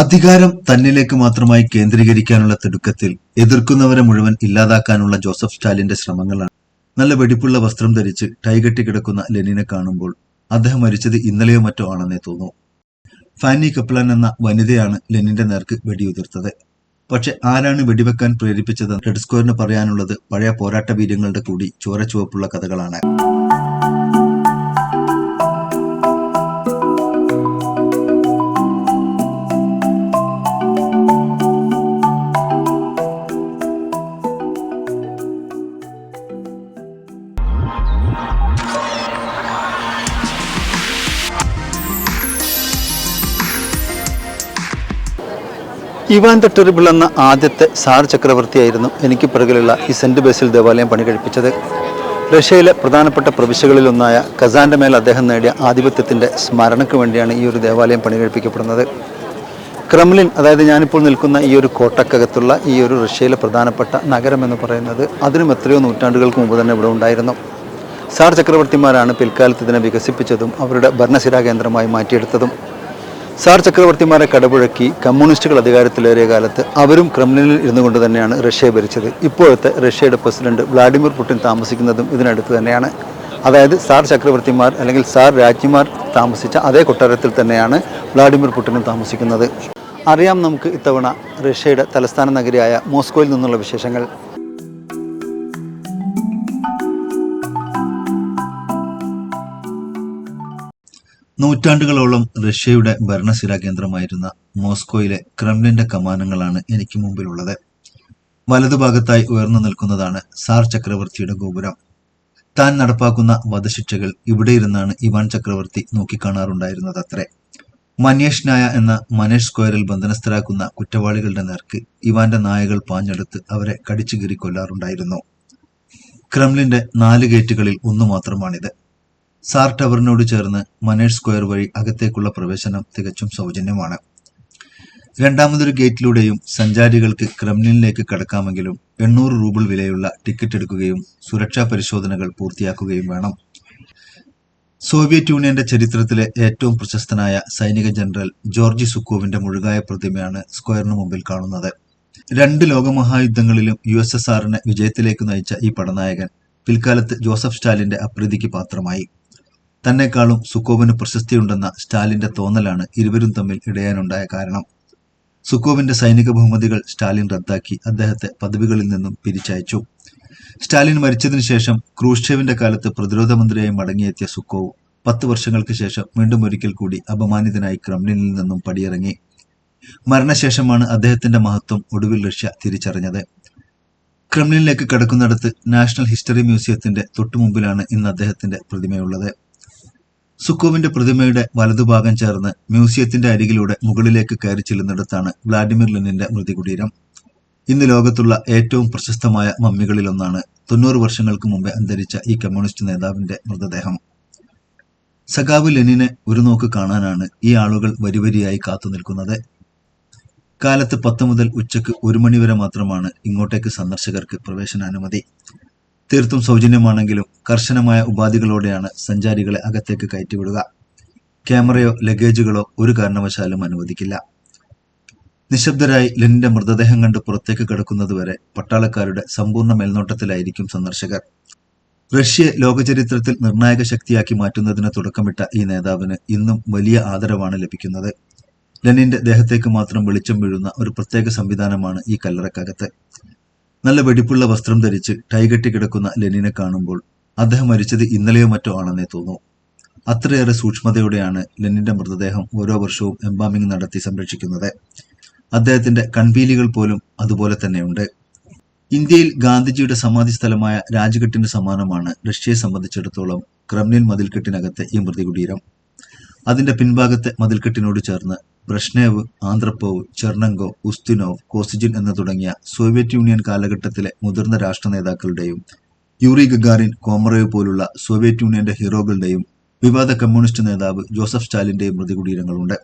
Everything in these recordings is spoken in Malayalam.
അധികാരം തന്നിലേക്ക് മാത്രമായി കേന്ദ്രീകരിക്കാനുള്ള തിടുക്കത്തിൽ എതിർക്കുന്നവരെ മുഴുവൻ ഇല്ലാതാക്കാനുള്ള ജോസഫ് സ്റ്റാലിന്റെ ശ്രമങ്ങളാണ്. നല്ല വെടിപ്പുള്ള വസ്ത്രം ധരിച്ച് ടൈകെട്ടി കിടക്കുന്ന ലെനിനെ കാണുമ്പോൾ അദ്ദേഹം മരിച്ചത് ഇന്നലെയോ മറ്റോ ആണെന്നേ തോന്നൂ. ഫാനി കപ്ലാൻ എന്ന വനിതയാണ് ലെനിന്റെ നേർക്ക് വെടിയുതിർത്തത്. പക്ഷെ ആരാണ് വെടിവെക്കാൻ പ്രേരിപ്പിച്ചത് റെഡ് പറയാനുള്ളത് പഴയ പോരാട്ട വീര്യങ്ങളുടെ കൂടി ചോരച്ചുവപ്പുള്ള കഥകളാണ്. ഇവാൻ ദ ടെറിബിൾ എന്ന ആദ്യത്തെ സാർ ചക്രവർത്തിയായിരുന്നു എനിക്ക് പിറകിലുള്ള ഈ സെന്റ് ബേസിൽ ദേവാലയം പണി കഴിപ്പിച്ചത് റഷ്യയിലെ പ്രധാനപ്പെട്ട പ്രവിശ്യകളിലൊന്നായ കസാന്റെ മേൽ അദ്ദേഹം നേടിയ ആധിപത്യത്തിന്റെ സ്മരണയ്ക്ക് വേണ്ടിയാണ് ഈ ഒരു ദേവാലയം പണി കഴിപ്പിക്കപ്പെടുന്നത് ക്രെംലിൻ അതായത് ഞാനിപ്പോൾ നിൽക്കുന്ന ഈ ഒരു കോട്ടക്കകത്തുള്ള ഈ ഒരു റഷ്യയിലെ പ്രധാനപ്പെട്ട നഗരം എന്ന് പറയുന്നത് അതിനും എത്രയോ നൂറ്റാണ്ടുകൾക്ക് മുമ്പ് തന്നെ ഇവിടെ ഉണ്ടായിരുന്നു. സാർ ചക്രവർത്തിമാരാണ് പിൽക്കാലത്ത് ഇതിനെ വികസിപ്പിച്ചതും അവരുടെ ഭരണസിരാ കേന്ദ്രമായി മാറ്റിയെടുത്തതും. സാർ ചക്രവർത്തിമാരെ കടപുഴക്കി കമ്മ്യൂണിസ്റ്റുകൾ അധികാരത്തിലേറിയ കാലത്ത് അവരും ക്രെംലിനിൽ ഇരുന്നു കൊണ്ട് തന്നെയാണ് റഷ്യയെ ഭരിച്ചത്. ഇപ്പോഴത്തെ റഷ്യയുടെ പ്രസിഡന്റ് വ്ളാഡിമിർ പുടിൻ താമസിക്കുന്നതും ഇതിനടുത്ത് തന്നെയാണ്. അതായത് സാർ ചക്രവർത്തിമാർ അല്ലെങ്കിൽ സാർ രാജ്ഞിമാർ താമസിച്ച അതേ കൊട്ടാരത്തിൽ തന്നെയാണ് വ്ളാഡിമിർ പുടിനും താമസിക്കുന്നത്. അറിയാം നമുക്ക് ഇത്തവണ റഷ്യയുടെ തലസ്ഥാന നഗരിയായ മോസ്കോയിൽ നിന്നുള്ള വിശേഷങ്ങൾ. നൂറ്റാണ്ടുകളോളം റഷ്യയുടെ ഭരണസിരാ കേന്ദ്രമായിരുന്ന മോസ്കോയിലെ ക്രെംലിന്റെ കമാനങ്ങളാണ് എനിക്ക് മുമ്പിലുള്ളത്. വലതുഭാഗത്തായി ഉയർന്നു നിൽക്കുന്നതാണ് സാർ ചക്രവർത്തിയുടെ ഗോപുരം. താൻ നടപ്പാക്കുന്ന വധശിക്ഷകൾ ഇവിടെ ഇരുന്നാണ് ഇവാൻ ചക്രവർത്തി നോക്കിക്കാണാറുണ്ടായിരുന്നത് അത്രേ. മനേഷ് നായ എന്ന മനേഷ് സ്ക്വയറിൽ ബന്ധനസ്ഥരാക്കുന്ന കുറ്റവാളികളുടെ നേർക്ക് ഇവാന്റെ നായകൾ പാഞ്ഞെടുത്ത് അവരെ കടിച്ചു കൊല്ലാറുണ്ടായിരുന്നു ക്രെംലിന്റെ നാല് ഗേറ്റുകളിൽ ഒന്നു മാത്രമാണിത്. സാർ ടവറിനോട് ചേർന്ന് മനേഷ് സ്ക്വയർ വഴി അകത്തേക്കുള്ള പ്രവേശനം തികച്ചും സൗജന്യമാണ്. രണ്ടാമതൊരു ഗേറ്റിലൂടെയും സഞ്ചാരികൾക്ക് ക്രെംലിനിലേക്ക് കടക്കാമെങ്കിലും എണ്ണൂറ് റൂബിൾ വിലയുള്ള ടിക്കറ്റ് എടുക്കുകയും സുരക്ഷാ പരിശോധനകൾ പൂർത്തിയാക്കുകയും വേണം. സോവിയറ്റ് യൂണിയന്റെ ചരിത്രത്തിലെ ഏറ്റവും പ്രശസ്തനായ സൈനിക ജനറൽ ജോർജി സുക്കോവിന്റെ മുഴുകായ പ്രതിമയാണ് സ്ക്വയറിന് മുമ്പിൽ കാണുന്നത്. രണ്ട് ലോകമഹായുദ്ധങ്ങളിലും യു എസ് എസ് ആറിനെ വിജയത്തിലേക്ക് നയിച്ച ഈ പടനായകൻ പിൽക്കാലത്ത് ജോസഫ് സ്റ്റാലിന്റെ അപ്രീതിക്ക് പാത്രമായി. തന്നെക്കാളും സുക്കോവിന് പ്രശസ്തിയുണ്ടെന്ന സ്റ്റാലിന്റെ തോന്നലാണ് ഇരുവരും തമ്മിൽ ഇടയാനുണ്ടായ കാരണം. സുക്കോവിന്റെ സൈനിക ബഹുമതികൾ സ്റ്റാലിൻ റദ്ദാക്കി അദ്ദേഹത്തെ പദവികളിൽ നിന്നും പിരിച്ചയച്ചു. സ്റ്റാലിൻ മരിച്ചതിനു ശേഷം ക്രൂഷ്ചേവിന്റെ കാലത്ത് പ്രതിരോധ മന്ത്രിയായി മടങ്ങിയെത്തിയ സുക്കോവ് പത്ത് വർഷങ്ങൾക്ക് ശേഷം വീണ്ടും ഒരിക്കൽ കൂടി അപമാനിതനായി ക്രെംലിനിൽ നിന്നും പടിയിറങ്ങി. മരണശേഷമാണ് അദ്ദേഹത്തിന്റെ മഹത്വം ഒടുവിൽ റഷ്യ തിരിച്ചറിഞ്ഞത്. ക്രെംലിനിലേക്ക് കടക്കുന്നിടത്ത് നാഷണൽ ഹിസ്റ്ററി മ്യൂസിയത്തിന്റെ തൊട്ടുമുമ്പിലാണ് ഇന്ന് അദ്ദേഹത്തിന്റെ പ്രതിമയുള്ളത്. സുക്കോവിന്റെ പ്രതിമയുടെ വലതുഭാഗം ചേർന്ന് മ്യൂസിയത്തിന്റെ അരികിലൂടെ മുകളിലേക്ക് കയറി ചെല്ലുന്നിടത്താണ് വ്ളാഡിമിർ ലെനിന്റെ മൃതികുടീരം. ഇന്ന് ലോകത്തുള്ള ഏറ്റവും പ്രശസ്തമായ മമ്മികളിലൊന്നാണ് തൊണ്ണൂറ് വർഷങ്ങൾക്ക് മുമ്പേ അന്തരിച്ച ഈ കമ്മ്യൂണിസ്റ്റ് നേതാവിന്റെ മൃതദേഹം. സഖാവ് ലെനിനെ ഒരു നോക്ക് കാണാനാണ് ഈ ആളുകൾ വരിവരിയായി കാത്തു നിൽക്കുന്നത്. കാലത്ത് പത്ത് മുതൽ ഉച്ചയ്ക്ക് ഒരു മണിവരെ മാത്രമാണ് ഇങ്ങോട്ടേക്ക് സന്ദർശകർക്ക് പ്രവേശനാനുമതി. തീർത്തും സൗജന്യമാണെങ്കിലും കർശനമായ ഉപാധികളോടെയാണ് സഞ്ചാരികളെ അകത്തേക്ക് കയറ്റിവിടുക. ക്യാമറയോ ലഗേജുകളോ ഒരു കാരണവശാലും അനുവദിക്കില്ല. നിശബ്ദരായി ലെനിന്റെ മൃതദേഹം കണ്ട് പുറത്തേക്ക് കിടക്കുന്നതുവരെ പട്ടാളക്കാരുടെ സമ്പൂർണ മേൽനോട്ടത്തിലായിരിക്കും സന്ദർശകർ. റഷ്യയെ ലോകചരിത്രത്തിൽ നിർണായക ശക്തിയാക്കി മാറ്റുന്നതിന് തുടക്കമിട്ട ഈ നേതാവിന് ഇന്നും വലിയ ആദരവാണ് ലഭിക്കുന്നത്. ലെനിന്റെ ദേഹത്തേക്ക് മാത്രം വെളിച്ചം വീഴുന്ന ഒരു പ്രത്യേക സംവിധാനമാണ് ഈ കല്ലറക്കകത്ത്. നല്ല വെടിപ്പുള്ള വസ്ത്രം ധരിച്ച് ടൈകെട്ടി കിടക്കുന്ന ലെനിനെ കാണുമ്പോൾ അദ്ദേഹം മരിച്ചത് ഇന്നലെയോ മറ്റോ ആണെന്നേ തോന്നൂ. അത്രയേറെ സൂക്ഷ്മതയോടെയാണ് ലെനിന്റെ മൃതദേഹം ഓരോ വർഷവും എംബാമിംഗ് നടത്തി സംരക്ഷിക്കുന്നത്. അദ്ദേഹത്തിന്റെ കൺപീലികൾ പോലും അതുപോലെ തന്നെയുണ്ട്. ഇന്ത്യയിൽ ഗാന്ധിജിയുടെ സമാധി സ്ഥലമായ രാജ്ഘട്ടിന് സമാനമാണ് റഷ്യയെ സംബന്ധിച്ചിടത്തോളം ക്രെംലിൻ മതിൽക്കെട്ടിനകത്തെ ഈ മൃതികുടീരം. അതിന്റെ പിൻഭാഗത്തെ മതിൽക്കെട്ടിനോട് ചേർന്ന് ബ്രഷ്നേവ് ആന്ത്രപ്പോവ് ചെർണങ്കോ ഉസ്തിനോവ് കോസിജിൻ എന്ന് തുടങ്ങിയ സോവിയറ്റ് യൂണിയൻ കാലഘട്ടത്തിലെ മുതിർന്ന രാഷ്ട്ര നേതാക്കളുടെയും യൂറി ഗഗാറിൻ കോമറേവ് പോലുള്ള സോവിയറ്റ് യൂണിയന്റെ ഹീറോകളുടെയും വിവാദ കമ്മ്യൂണിസ്റ്റ് നേതാവ് ജോസഫ് സ്റ്റാലിന്റെയും മൃതികുടീരങ്ങളുണ്ട്.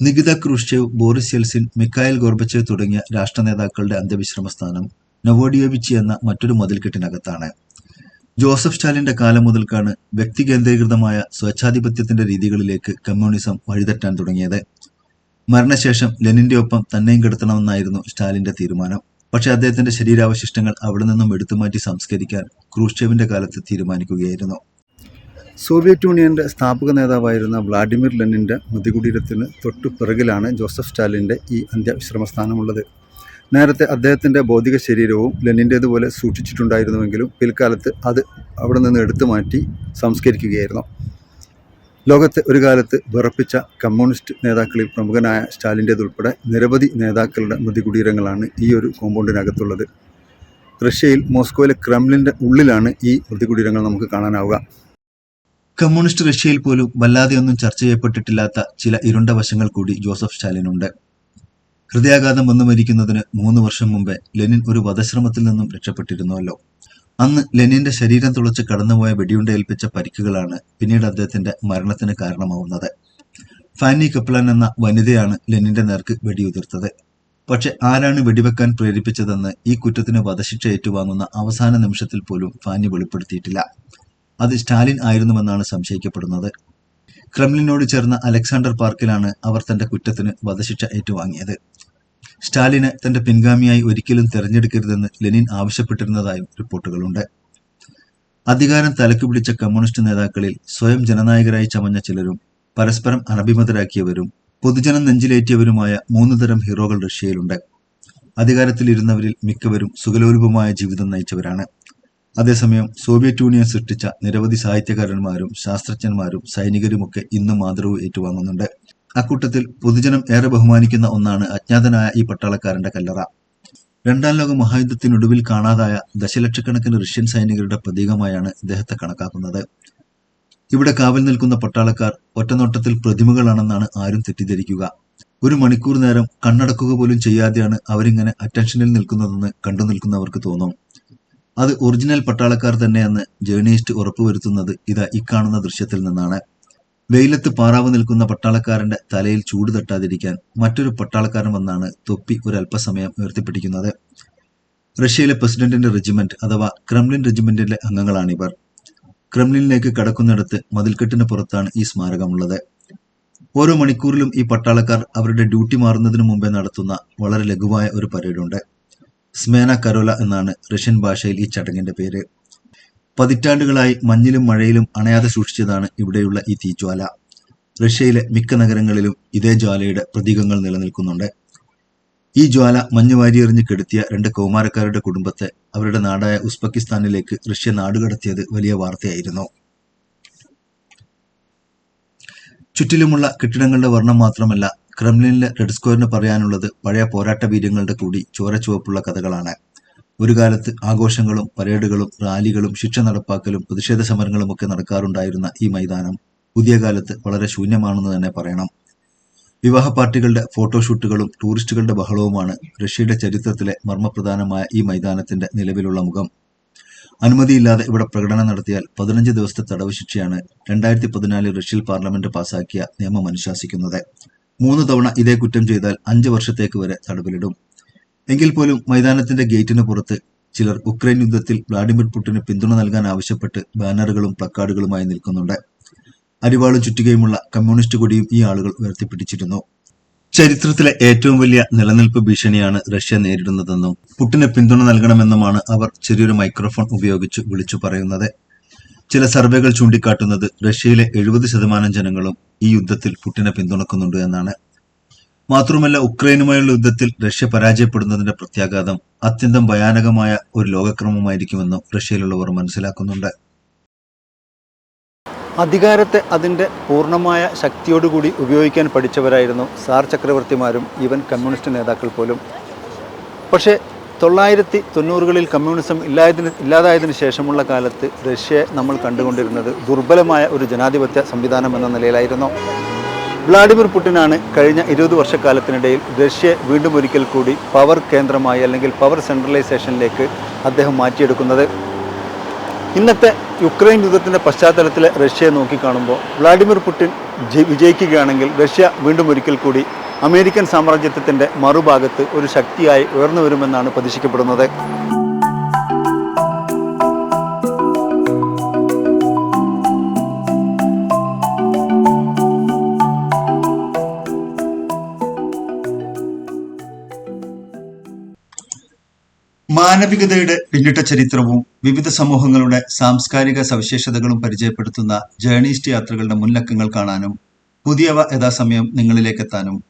Nikita Khrushchev Boris Yeltsin Mikhail Gorbachev തുടങ്ങിയ രാഷ്ട്ര നേതാക്കളുടെ അന്ത്യവിശ്രമ സ്ഥാനം നവോഡിയോവിച്ചി എന്ന മറ്റൊരു മതിൽക്കെട്ടിനകത്താണ്. ജോസഫ് സ്റ്റാലിന്റെ കാലം മുതൽക്കാണ് വ്യക്തി കേന്ദ്രീകൃതമായ സ്വേച്ഛാധിപത്യത്തിന്റെ രീതികളിലേക്ക് കമ്മ്യൂണിസം വഴിതെറ്റാൻ തുടങ്ങിയത്. മരണശേഷം ലെനിന്റെ ഒപ്പം തന്നെയും കിടത്തണമെന്നായിരുന്നു സ്റ്റാലിന്റെ തീരുമാനം. പക്ഷേ അദ്ദേഹത്തിന്റെ ശരീരാവശിഷ്ടങ്ങൾ അവിടെ നിന്നും എടുത്തുമാറ്റി സംസ്കരിക്കാൻ ക്രൂഷ്ചേവിന്റെ കാലത്ത് തീരുമാനിക്കുകയായിരുന്നു. സോവിയറ്റ് യൂണിയന്റെ സ്ഥാപക നേതാവായിരുന്ന വ്ളാഡിമിർ ലെനിന്റെ മൃതികുടീരത്തിന് തൊട്ടു പിറകിലാണ് ജോസഫ് സ്റ്റാലിന്റെ ഈ അന്ത്യവിശ്രമ സ്ഥാനമുള്ളത് നേരത്തെ അദ്ദേഹത്തിന്റെ ഭൗതിക ശരീരവും ലെനിന്റേതുപോലെ സൂക്ഷിച്ചിട്ടുണ്ടായിരുന്നുവെങ്കിലും പിൽക്കാലത്ത് അത് അവിടെ നിന്ന് എടുത്തു മാറ്റി സംസ്കരിക്കുകയായിരുന്നു. ലോകത്തെ ഒരു കാലത്ത് വിറപ്പിച്ച കമ്മ്യൂണിസ്റ്റ് നേതാക്കളിൽ പ്രമുഖനായ സ്റ്റാലിന്റേതുൾപ്പെടെ നിരവധി നേതാക്കളുടെ മൃതികുടീരങ്ങളാണ് ഈ ഒരു കോമ്പൗണ്ടിനകത്തുള്ളത്. റഷ്യയിൽ മോസ്കോയിലെ ക്രെംലിന്റെ ഉള്ളിലാണ് ഈ മൃതികുടീരങ്ങൾ നമുക്ക് കാണാനാവുക. കമ്മ്യൂണിസ്റ്റ് റഷ്യയിൽ പോലും വല്ലാതെയൊന്നും ചർച്ച ചെയ്യപ്പെട്ടിട്ടില്ലാത്ത ചില ഇരുണ്ട വശങ്ങൾ കൂടി ജോസഫ് സ്റ്റാലിനുണ്ട്. ഹൃദയാഘാതം വന്നു മരിക്കുന്നതിന് മൂന്ന് വർഷം മുമ്പേ ലെനിൻ ഒരു വധശ്രമത്തിൽ നിന്നും രക്ഷപ്പെട്ടിരുന്നുവല്ലോ. അന്ന് ലെനിന്റെ ശരീരം തുളച്ച് കടന്നുപോയ വെടിയുണ്ടേൽപ്പിച്ച പരിക്കുകളാണ് പിന്നീട് അദ്ദേഹത്തിന്റെ മരണത്തിന് കാരണമാവുന്നത്. ഫാനി കപ്ലാൻ എന്ന വനിതയാണ് ലെനിന്റെ നേർക്ക് വെടിയുതിർത്തത്. പക്ഷെ ആരാണ് വെടിവെക്കാൻ പ്രേരിപ്പിച്ചതെന്ന് ഈ കുറ്റത്തിന് വധശിക്ഷ ഏറ്റുവാങ്ങുന്ന അവസാന നിമിഷത്തിൽ പോലും ഫാനി വെളിപ്പെടുത്തിയിട്ടില്ല. അത് സ്റ്റാലിൻ ആയിരുന്നുവെന്നാണ് സംശയിക്കപ്പെടുന്നത്. ക്രെംലിനോട് ചേർന്ന അലക്സാണ്ടർ പാർക്കിലാണ് അവർ തന്റെ കുറ്റത്തിന് വധശിക്ഷ ഏറ്റുവാങ്ങിയത്. സ്റ്റാലിനെ തന്റെ പിൻഗാമിയായി ഒരിക്കലും തെരഞ്ഞെടുക്കരുതെന്ന് ലെനിൻ ആവശ്യപ്പെട്ടിരുന്നതായും റിപ്പോർട്ടുകളുണ്ട്. അധികാരം തലക്കു പിടിച്ച കമ്മ്യൂണിസ്റ്റ് നേതാക്കളിൽ സ്വയം ജനനായകരായി ചമഞ്ഞ ചിലരും പരസ്പരം അനഭിമതരാക്കിയവരും പൊതുജനം നെഞ്ചിലേറ്റിയവരുമായ മൂന്ന് തരം ഹീറോകൾ റഷ്യയിലുണ്ട്. അധികാരത്തിലിരുന്നവരിൽ മിക്കവരും സുഖലോലുപമായ ജീവിതം നയിച്ചവരാണ്. അതേസമയം സോവിയറ്റ് യൂണിയൻ സൃഷ്ടിച്ച നിരവധി സാഹിത്യകാരന്മാരും ശാസ്ത്രജ്ഞന്മാരും സൈനികരുമൊക്കെ ഇന്നും മാതൃവ് ഏറ്റുവാങ്ങുന്നുണ്ട്. അക്കൂട്ടത്തിൽ പൊതുജനം ഏറെ ബഹുമാനിക്കുന്ന ഒന്നാണ് അജ്ഞാതനായ ഈ പട്ടാളക്കാരന്റെ കല്ലറ. രണ്ടാം ലോക മഹായുദ്ധത്തിനൊടുവിൽ കാണാതായ ദശലക്ഷക്കണക്കിന് റഷ്യൻ സൈനികരുടെ പ്രതീകമായാണ് ഇദ്ദേഹത്തെ കണക്കാക്കുന്നത്. ഇവിടെ കാവൽ നിൽക്കുന്ന പട്ടാളക്കാർ ഒറ്റനോട്ടത്തിൽ പ്രതിമകളാണെന്നാണ് ആരും തെറ്റിദ്ധരിക്കുക. ഒരു മണിക്കൂർ നേരം കണ്ണടക്കുക പോലും ചെയ്യാതെയാണ് അവരിങ്ങനെ അറ്റൻഷനിൽ നിൽക്കുന്നതെന്ന് കണ്ടു നിൽക്കുന്നവർക്ക് തോന്നും. അത് ഒറിജിനൽ പട്ടാളക്കാർ തന്നെയെന്ന് ജേർണിയിസ്റ്റ് ഉറപ്പുവരുത്തുന്നത് ഇതാ ഇക്കാണുന്ന ദൃശ്യത്തിൽ നിന്നാണ്. വെയിലത്ത് പാറാവ് നിൽക്കുന്ന പട്ടാളക്കാരന്റെ തലയിൽ ചൂട് തട്ടാതിരിക്കാൻ മറ്റൊരു പട്ടാളക്കാരൻ വന്നാണ് തൊപ്പി ഒരല്പസമയം ഉയർത്തിപ്പിടിക്കുന്നത്. റഷ്യയിലെ പ്രസിഡന്റിന്റെ റെജിമെന്റ് അഥവാ ക്രെംലിൻ റെജിമെന്റിന്റെ അംഗങ്ങളാണിവർ ക്രെംലിനിലേക്ക് കടക്കുന്നിടത്ത് മതിൽക്കെട്ടിന് പുറത്താണ് ഈ സ്മാരകമുള്ളത്. ഓരോ മണിക്കൂറിലും ഈ പട്ടാളക്കാർ അവരുടെ ഡ്യൂട്ടി മാറുന്നതിന് മുമ്പേ നടത്തുന്ന വളരെ ലഘുവായ ഒരു പരേഡുണ്ട്. സ്മേന കരോല എന്നാണ് റഷ്യൻ ഭാഷയിൽ ഈ ചടങ്ങിന്റെ പേര്. പതിറ്റാണ്ടുകളായി മഞ്ഞിലും മഴയിലും അണയാതെ സൂക്ഷിച്ചതാണ് ഇവിടെയുള്ള ഈ തീജ്വാല. റഷ്യയിലെ മിക്ക നഗരങ്ങളിലും ഇതേ ജ്വാലയുടെ പ്രതീകങ്ങൾ നിലനിൽക്കുന്നുണ്ട്. ഈ ജ്വാല മഞ്ഞ് വാരിയെറിഞ്ഞ് കെടുത്തിയ രണ്ട് കൗമാരക്കാരുടെ കുടുംബത്തെ അവരുടെ നാടായ ഉസ്ബെക്കിസ്ഥാനിലേക്ക് റഷ്യ നാടുകടത്തിയത് വലിയ വാർത്തയായിരുന്നു. ചുറ്റിലുമുള്ള കെട്ടിടങ്ങളുടെ വർണം മാത്രമല്ല ക്രെംലിനിലെ റെഡ് സ്ക്വയറിന് പറയാനുള്ളത് പഴയ പോരാട്ട വീര്യങ്ങളുടെ കൂടി ചോരച്ചുവപ്പുള്ള കഥകളാണ്. ഒരു കാലത്ത് ആഘോഷങ്ങളും പരേഡുകളും റാലികളും ശിക്ഷ നടപ്പാക്കലും പ്രതിഷേധ സമരങ്ങളും ഒക്കെ നടക്കാറുണ്ടായിരുന്ന ഈ മൈതാനം പുതിയ കാലത്ത് വളരെ ശൂന്യമാണെന്ന് തന്നെ പറയണം. വിവാഹ പാർട്ടികളുടെ ഫോട്ടോഷൂട്ടുകളും ടൂറിസ്റ്റുകളുടെ ബഹളവുമാണ് റഷ്യയുടെ ചരിത്രത്തിലെ മർമ്മപ്രധാനമായ ഈ മൈതാനത്തിന്റെ നിലവിലുള്ള മുഖം. അനുമതിയില്ലാതെ ഇവിടെ പ്രകടനം നടത്തിയാൽ പതിനഞ്ച് ദിവസത്തെ തടവ് ശിക്ഷയാണ് രണ്ടായിരത്തി പതിനാലിൽ റഷ്യൻ പാർലമെന്റ് പാസാക്കിയ നിയമം അനുശാസിക്കുന്നത്. മൂന്ന് തവണ ഇതേ കുറ്റം ചെയ്താൽ അഞ്ച് വർഷത്തേക്ക് വരെ തടവിലിടും. എങ്കിൽ പോലും മൈതാനത്തിന്റെ ഗേറ്റിന് പുറത്ത് ചിലർ ഉക്രൈൻ യുദ്ധത്തിൽ വ്ളാഡിമിർ പുടിന് പിന്തുണ നൽകാൻ ആവശ്യപ്പെട്ട് ബാനറുകളും പ്ലക്കാർഡുകളുമായി നിൽക്കുന്നുണ്ട്. അരിവാളും ചുറ്റുകയുമുള്ള കമ്മ്യൂണിസ്റ്റ് കൊടിയും ഈ ആളുകൾ ഉയർത്തിപ്പിടിച്ചിരുന്നു. ചരിത്രത്തിലെ ഏറ്റവും വലിയ നിലനിൽപ്പ് ഭീഷണിയാണ് റഷ്യ നേരിടുന്നതെന്നും പുട്ടിന് പിന്തുണ നൽകണമെന്നുമാണ് അവർ ചെറിയൊരു മൈക്രോഫോൺ ഉപയോഗിച്ച് വിളിച്ചു പറയുന്നത്. ചില സർവേകൾ ചൂണ്ടിക്കാട്ടുന്നത് റഷ്യയിലെ എഴുപത് ശതമാനം ജനങ്ങളും ഈ യുദ്ധത്തിൽ പുട്ടിനെ പിന്തുണക്കുന്നുണ്ട് എന്നാണ്. മാത്രമല്ല ഉക്രൈനുമായുള്ള യുദ്ധത്തിൽ റഷ്യ പരാജയപ്പെടുന്നതിന്റെ പ്രത്യാഘാതം അത്യന്തം ഭയാനകമായ ഒരു ലോകക്രമമായിരിക്കുമെന്നും റഷ്യയിലുള്ളവർ മനസ്സിലാക്കുന്നുണ്ട്. അധികാരത്തെ അതിന്റെ പൂർണമായ ശക്തിയോടുകൂടി ഉപയോഗിക്കാൻ പഠിച്ചവരായിരുന്നു സാർ ചക്രവർത്തിമാരും ഈവൻ കമ്മ്യൂണിസ്റ്റ് നേതാക്കൾ പോലും. പക്ഷേ തൊള്ളായിരത്തി തൊണ്ണൂറുകളിൽ കമ്മ്യൂണിസം ഇല്ലായതിന് ഇല്ലാതായതിനു ശേഷമുള്ള കാലത്ത് റഷ്യയെ നമ്മൾ കണ്ടുകൊണ്ടിരുന്നത് ദുർബലമായ ഒരു ജനാധിപത്യ സംവിധാനം എന്ന നിലയിലായിരുന്നു. വ്ളാഡിമിർ പുടിനാണ് കഴിഞ്ഞ ഇരുപത് വർഷക്കാലത്തിനിടയിൽ റഷ്യയെ വീണ്ടും ഒരിക്കൽ കൂടി പവർ കേന്ദ്രമായി അല്ലെങ്കിൽ പവർ സെൻട്രലൈസേഷനിലേക്ക് അദ്ദേഹം മാറ്റിയെടുക്കുന്നത്. ഇന്നത്തെ യുക്രൈൻ യുദ്ധത്തിന്റെ പശ്ചാത്തലത്തിൽ റഷ്യയെ നോക്കിക്കാണുമ്പോൾ വ്ളാഡിമിർ പുടിൻ ജയി- വിജയിക്കുകയാണെങ്കിൽ റഷ്യ വീണ്ടും ഒരിക്കൽ കൂടി അമേരിക്കൻ സാമ്രാജ്യത്വത്തിന്റെ മറുഭാഗത്ത് ഒരു ശക്തിയായി ഉയർന്നു വരുമെന്നാണ് പ്രതീക്ഷിക്കപ്പെടുന്നത്. മാനവികതയുടെ പിന്നിട്ട ചരിത്രവും വിവിധ സമൂഹങ്ങളുടെ സാംസ്കാരിക സവിശേഷതകളും പരിചയപ്പെടുത്തുന്ന ജേണിസ്റ്റ് യാത്രകളുടെ മുൻലക്കങ്ങൾ കാണാനും പുതിയവ യഥാസമയം നിങ്ങളിലേക്കെത്താനും